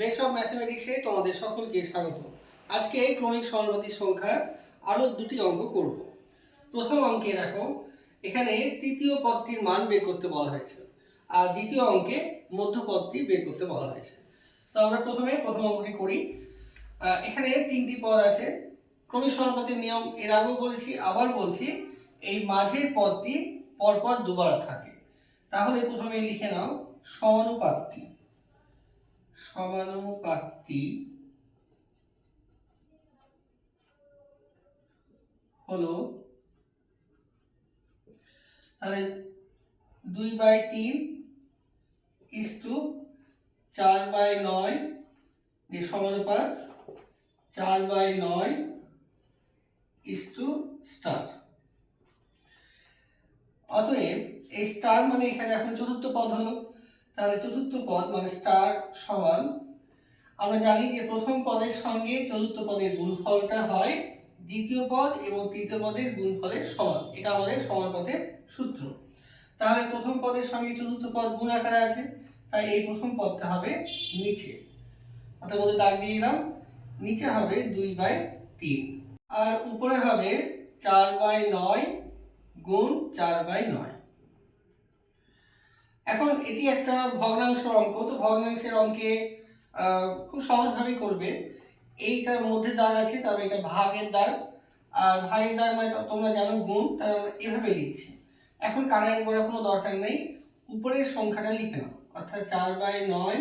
Base of ম্যাথমেটিক্সে তোমাদের সকলকে স্বাগত। আজকে এই ক্রমিক সমানুপাতিক সংখ্যা আরও দুটি অঙ্ক করব। প্রথম অঙ্কে দেখো, এখানে তৃতীয় পদটির মান বের করতে বলা হয়েছে আর দ্বিতীয় অঙ্কে মধ্যপদটি বের করতে বলা হয়েছে। তো আমরা প্রথমে প্রথম অঙ্কটি করি। এখানে তিনটি পদ আছে। ক্রমিক সমানুপাতিক নিয়ম, এর আগেও বলেছি, আবার বলছি, এই মাঝের পদটি পরপর দুবার থাকে। তাহলে প্রথমে লিখে নাও সমানুপাতটি। সমানুপাতটি হলো, তাহলে দুই বাই তিন ইস টু চার বাই নয় যে সমানুপাত চার বাই নয় ইস টু স্টার অতএব এই স্টার মানে এখানে এখন চতুর্থ পদ হলো। তাহলে চতুর্থ পদ মানে স্টার সমান। আমরা জানি যে প্রথম পদের সঙ্গে চতুর্থ পদের গুণফলটা হয় দ্বিতীয় পদ এবং তৃতীয় পদের গুণফলের সমান। এটা আমাদের সমানুপাতের সূত্র। তাহলে প্রথম পদের সঙ্গে চতুর্থ পদ গুণ আকারে আছে, তাই এই প্রথম পদটা হবে নিচে। অর্থাৎ মধ্যে দাগ দিয়ে দিলাম। নিচে হবে দুই বাই তিন। আর উপরে হবে চার বাই নয় গুণ চার বাই নয়। এখন এটি একটা ভগ্নাংশ অঙ্ক, তো ভগ্নাংশের অঙ্কে খুব সহজভাবেই করবে। এইটার মধ্যে দাগ আছে তবে এটা ভাগের দাগ আর ভাগের দাগ মানে তোমরা জানো গুণ, তার আমরা এভাবে লিখছি। এখন কানাকাটি করার কোনো দরকার নেই, উপরের সংখ্যাটা লিখে নাও। অর্থাৎ চার বাই নয়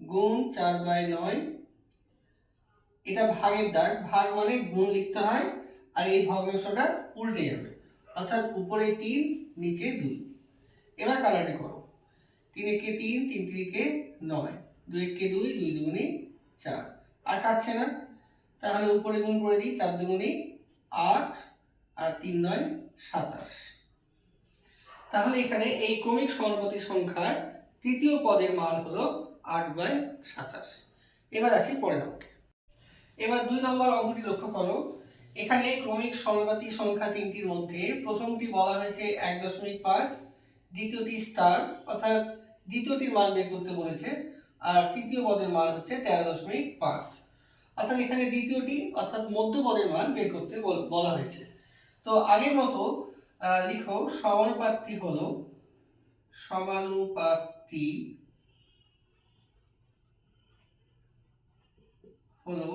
গুণ চার বাই নয়, এটা ভাগের দাগ ভাগ মানে গুণ লিখতে হয়, আর এই ভগ্নাংশটা উল্টে যাবে। অর্থাৎ উপরে তিন, নিচে দুই। এবার কালারটি করো। তিন একে তিন তিন তিরিকে নয়। দুই একে দুই দুই দুগুণে চার। আর কাটছে না। তাহলে উপরে গুণ করে দিই, চার দুগুণে আট আর তিন নয়, সাতাশ। তাহলে এখানে এই ক্রমিক সমানুপাতিক সংখ্যার তৃতীয় পদের মান হলো আট বাই সাতাশ। এবার আসি পরের অঙ্কে। এবার দুই নম্বর অঙ্কটি লক্ষ্য করো। এখানে ক্রমিক সমানুপাতিক সংখ্যা তিনটির মধ্যে প্রথমটি বলা হয়েছে এক দশমিক পাঁচ দ্বিতীয়টি স্টার অর্থাৎ দ্বিতীয়টির মান বের করতে বলেছে, আর তৃতীয় পদের মান হচ্ছে তেরো দশমিক পাঁচ। অর্থাৎ এখানে দ্বিতীয়টি, অর্থাৎ মধ্য পদের মান বের করতে বলা হয়েছে। তো আগের মতো লিখো, সমানুপাতটি হলো সমানুপাতটি হলো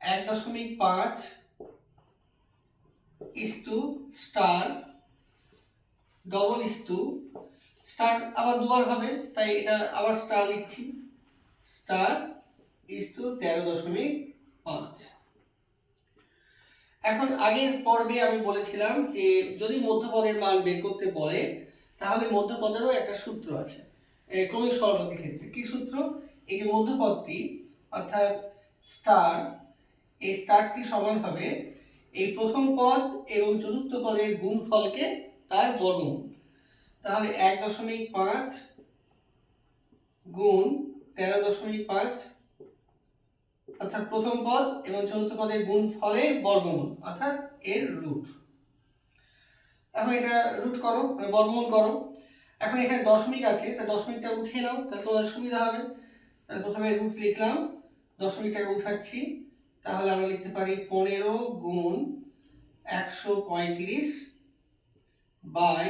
এক দশমিক পাঁচ is two star double is star আবার দুবার হবে তাই এটা আবার স্টার লিখছি। স্টার ইস তেরো দশমিক পাঁচ। এখন আগের পর্বে আমি বলেছিলাম যে, যদি মধ্যপদের মান বের করতে বলে, তাহলে মধ্যপদেরও একটা সূত্র আছে ক্রমিক সমানুপাতিক ক্ষেত্রে। কি সূত্র? এই যে মধ্যপদটি, অর্থাৎ স্টার এই স্টারটি সমান হবে এই প্রথম পদ এবং চতুর্থ পদের গুণফলকে তার বর্গমূল। তাহলে এক দশমিক পাঁচ গুণ তেরো দশমিক পাঁচ, অর্থাৎ প্রথম পদ এবং চতুর্থ পদের গুণ ফলের বর্গমূল, অর্থাৎ এর রুট। এখন এটা রুট করো মানে বর্গমূল করো। এখন এখানে দশমিক আছে, তা দশমিকটা উঠিয়ে নাও, তাহলে তোমাদের সুবিধা হবে। তাহলে প্রথমে রুট লিখলাম, দশমিকটাকে উঠাচ্ছি। তাহলে আমরা লিখতে পারি পনেরো গুণ একশো পঁয়ত্রিশ বাই।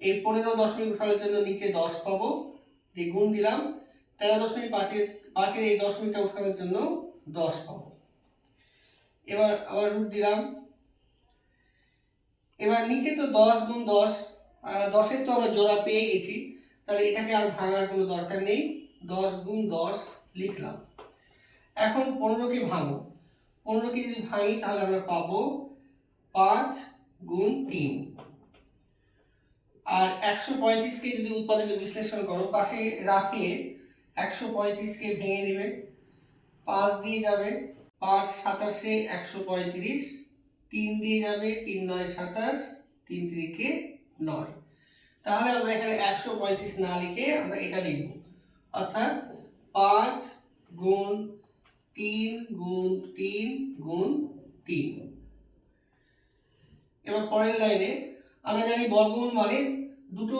এই পনেরো দশমিক উঠানোর জন্য নিচে দশ পাবো। দিয়ে গুণ দিলাম। তেরো দশমিক পাঁচের পাঁচের এই দশমিকটা উঠানোর জন্য দশ পাবো। এবার আবার রুট দিলাম। এবার নিচে তো দশ গুণ দশ দশের তো আমরা জোড়া পেয়ে গেছি। তাহলে এটাকে আর ভাঙার কোনো দরকার নেই। দশ গুণ দশ লিখলাম। এখন পনেরোকে ভাঙো। পনেরোকে যদি ভাঙি তাহলে আমরা পাবো পাঁচ গুণ তিন। আর একশো পঁয়ত্রিশকে যদি উৎপাদকে বিশ্লেষণ করো, পাশে রাখে একশো পঁয়ত্রিশকে ভেঙে নেবে। পাঁচ দিয়ে যাবে পাঁচ সাতাশে একশো পঁয়ত্রিশ, তিন দিয়ে যাবে তিন নয় সাতাশ, তিন তিরিকে নয়। তাহলে আমরা এখানে একশো পঁয়ত্রিশ না লিখে আমরা এটা লিখব। অর্থাৎ পাঁচ গুণ তিন গুণ তিন গুণ তিন। এবার পরের লাইনে আমরা জানি বর্গমূল মানে দুটো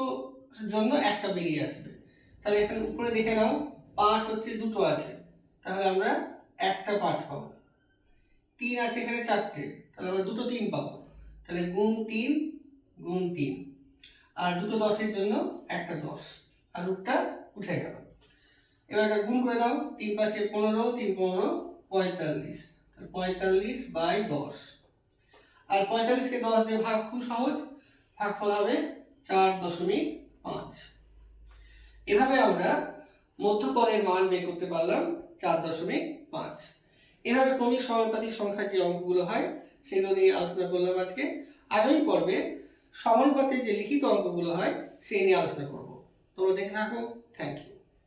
জন্য একটা বেরিয়ে আসবে। তাহলে এখানে উপরে দেখে নাও, পাঁচ হচ্ছে দুটো আছে। তাহলে আমরা একটা পাঁচ পাবো। তিন আছে এখানে চারটে, তাহলে আমরা দুটো তিন পাবো। তাহলে গুণ তিন গুণ তিন। আর দুটো দশের জন্য একটা দশ। আর রূপটা উঠে গেল। এবার একটা গুণ করে দাও, তিন পাঁচে পনেরো, তিন পনেরো, পঁয়তাল্লিশ। পঁয়তাল্লিশ বাই দশ। আর পঁয়তাল্লিশকে দশ দিয়ে ভাগ খুব সহজ। ভাগফল হবে চার দশমিক পাঁচ। এভাবে আমরা মধ্যপদের মান বের করতে পারলাম চার দশমিক পাঁচ। এভাবে ক্রমিক সমানুপাতিক সংখ্যার যে অঙ্কগুলো হয়, সেগুলো নিয়ে আলোচনা করলাম আজকে। আগামী পর্বে সমানুপাতে যে লিখিত অঙ্কগুলো হয়, সেই নিয়ে আলোচনা করব। তোমরা দেখে থাকো। Thank you